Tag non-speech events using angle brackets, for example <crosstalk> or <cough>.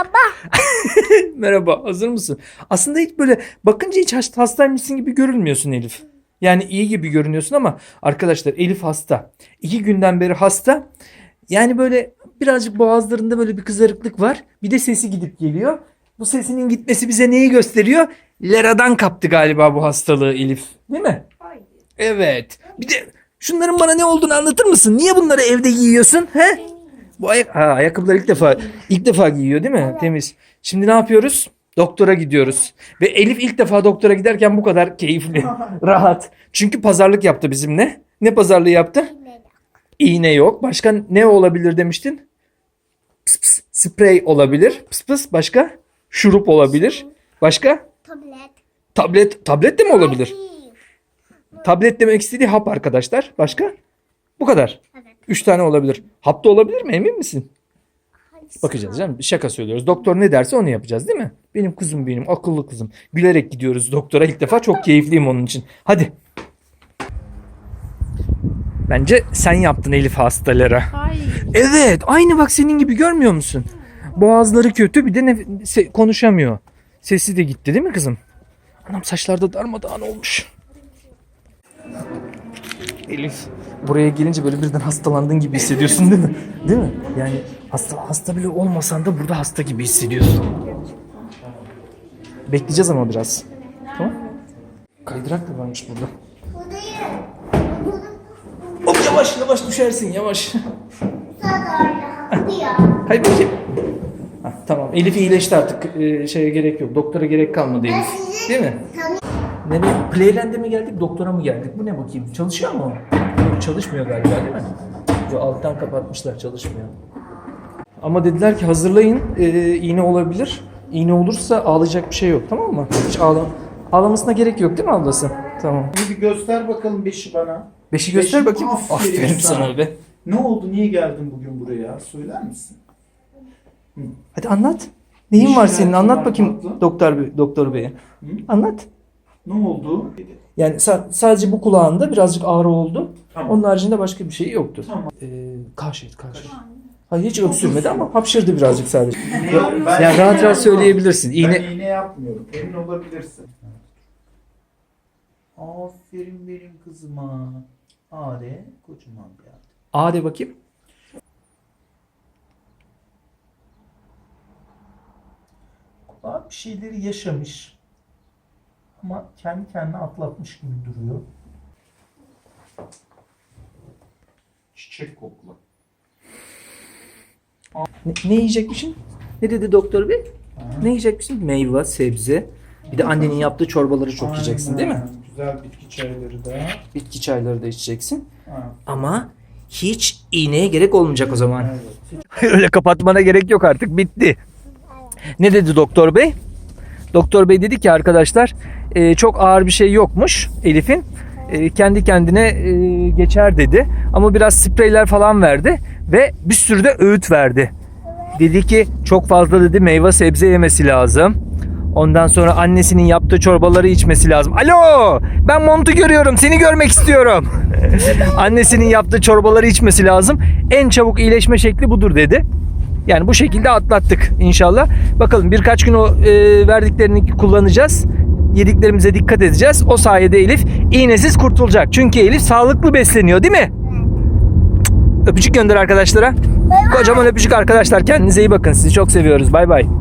Merhaba. <laughs> Merhaba, hazır mısın? Aslında hiç böyle bakınca hiç hasta- hastaymışsın gibi görünmüyorsun Elif. Yani iyi gibi görünüyorsun ama arkadaşlar Elif hasta. İki günden beri hasta. Yani böyle birazcık boğazlarında böyle bir kızarıklık var. Bir de sesi gidip geliyor. Bu sesinin gitmesi bize neyi gösteriyor? Lera'dan kaptı galiba bu hastalığı Elif. Değil mi? Hayır. Evet. Bir de şunların bana ne olduğunu anlatır mısın? Niye bunları evde giyiyorsun? He? Bu ayak ha, ayakkabılar ilk defa ilk defa giyiyor değil mi? Temiz. Şimdi ne yapıyoruz? Doktora gidiyoruz. Ve Elif ilk defa doktora giderken bu kadar keyifli, <laughs> rahat. Çünkü pazarlık yaptı bizimle. Ne pazarlığı yaptı? İğne yok. Başka ne olabilir demiştin? Pıs pıs, sprey olabilir. Pıs pıs başka? Şurup olabilir. Başka? Tablet. Tablet. Tablet de mi olabilir? Tablet demek istediği hap arkadaşlar. Başka? Bu kadar. Evet. Üç tane olabilir. Hap da olabilir mi? Emin misin? Bakacağız canım. Şaka söylüyoruz. Doktor ne derse onu yapacağız değil mi? Benim kızım benim. Akıllı kızım. Gülerek gidiyoruz doktora ilk defa. Çok keyifliyim onun için. Hadi. Bence sen yaptın Elif hastalara. Hayır. Evet. Aynı bak senin gibi görmüyor musun? Boğazları kötü bir de nef- se- konuşamıyor. Sesi de gitti değil mi kızım? Anam saçlarda darmadağın olmuş. Elif buraya gelince böyle birden hastalandığın gibi hissediyorsun değil mi? Değil mi? Yani hasta hasta bile olmasan da burada hasta gibi hissediyorsun. Bekleyeceğiz ama biraz. Tamam? Kaydırak da varmış burada. Hop yavaş yavaş düşersin yavaş. Hay bakayım. Hah, tamam Elif iyileşti artık. Ee, şeye gerek yok. Doktora gerek kalmadı Elif. Değil mi? Nereye? Playland'e mi geldik, doktora mı geldik? Bu ne bakayım? Çalışıyor mu? Yok, çalışmıyor galiba değil mi? Yo, alttan kapatmışlar, çalışmıyor. Ama dediler ki hazırlayın, ee, iğne olabilir. İğne olursa ağlayacak bir şey yok, tamam mı? Hiç ağla ağlamasına gerek yok değil mi ablası? Tamam. Bir göster bakalım beşi bana. Beşi göster Beşi, bakayım. aferin Aferin sana. sana be. Ne oldu? Niye geldin bugün buraya? Söyler misin? Hadi anlat. Neyin var senin? şikayetin Anlat bakayım tatlı? doktor bey, doktor beye. Anlat. Ne oldu? Yani sa- sadece bu kulağında birazcık ağrı oldu. Tamam. Onun haricinde başka bir şey yoktu. Tamam. Ee, kaşıydı, kaşıydı. Hayır hiç öksürmedi ama hapşırdı birazcık sadece. Ben- ben- Yani rahat rahat söyleyebilirsin. Ben İğne iğne yapmıyorum. Emin olabilirsin. Aferin benim kızıma. Are kocaman bir ad. A de bakayım. Kulağı bir şeyleri yaşamış. Ama kendi kendine atlatmış gibi duruyor. Çiçek kokla. Ne, ne yiyecekmişsin? Ne dedi doktor bey? Ne yiyecekmişsin? Meyve, sebze. Bir de annenin yaptığı çorbaları çok yiyeceksin değil mi? Aynen. Güzel bitki çayları da. Bitki çayları da içeceksin. Ha, Ama hiç iğneye gerek olmayacak o zaman. evet. <laughs> Öyle kapatmana gerek yok artık bitti. Ne dedi doktor bey? Doktor bey dedi ki arkadaşlar e, çok ağır bir şey yokmuş Elif'in. E, kendi kendine e, geçer dedi. Ama biraz spreyler falan verdi ve bir sürü de öğüt verdi. Dedi ki çok fazla dedi meyve sebze yemesi lazım. Ondan sonra annesinin yaptığı çorbaları içmesi lazım. Alo! Ben Mont'u görüyorum. Seni görmek istiyorum. <laughs> annesinin yaptığı çorbaları içmesi lazım. En çabuk iyileşme şekli budur dedi. Yani bu şekilde atlattık inşallah. Bakalım birkaç gün o e, verdiklerini kullanacağız. Yediklerimize dikkat edeceğiz. O sayede Elif iğnesiz kurtulacak. Çünkü Elif sağlıklı besleniyor değil mi? Öpücük gönder arkadaşlara. Kocaman öpücük arkadaşlar. Kendinize iyi bakın. Sizi çok seviyoruz. Bay bay.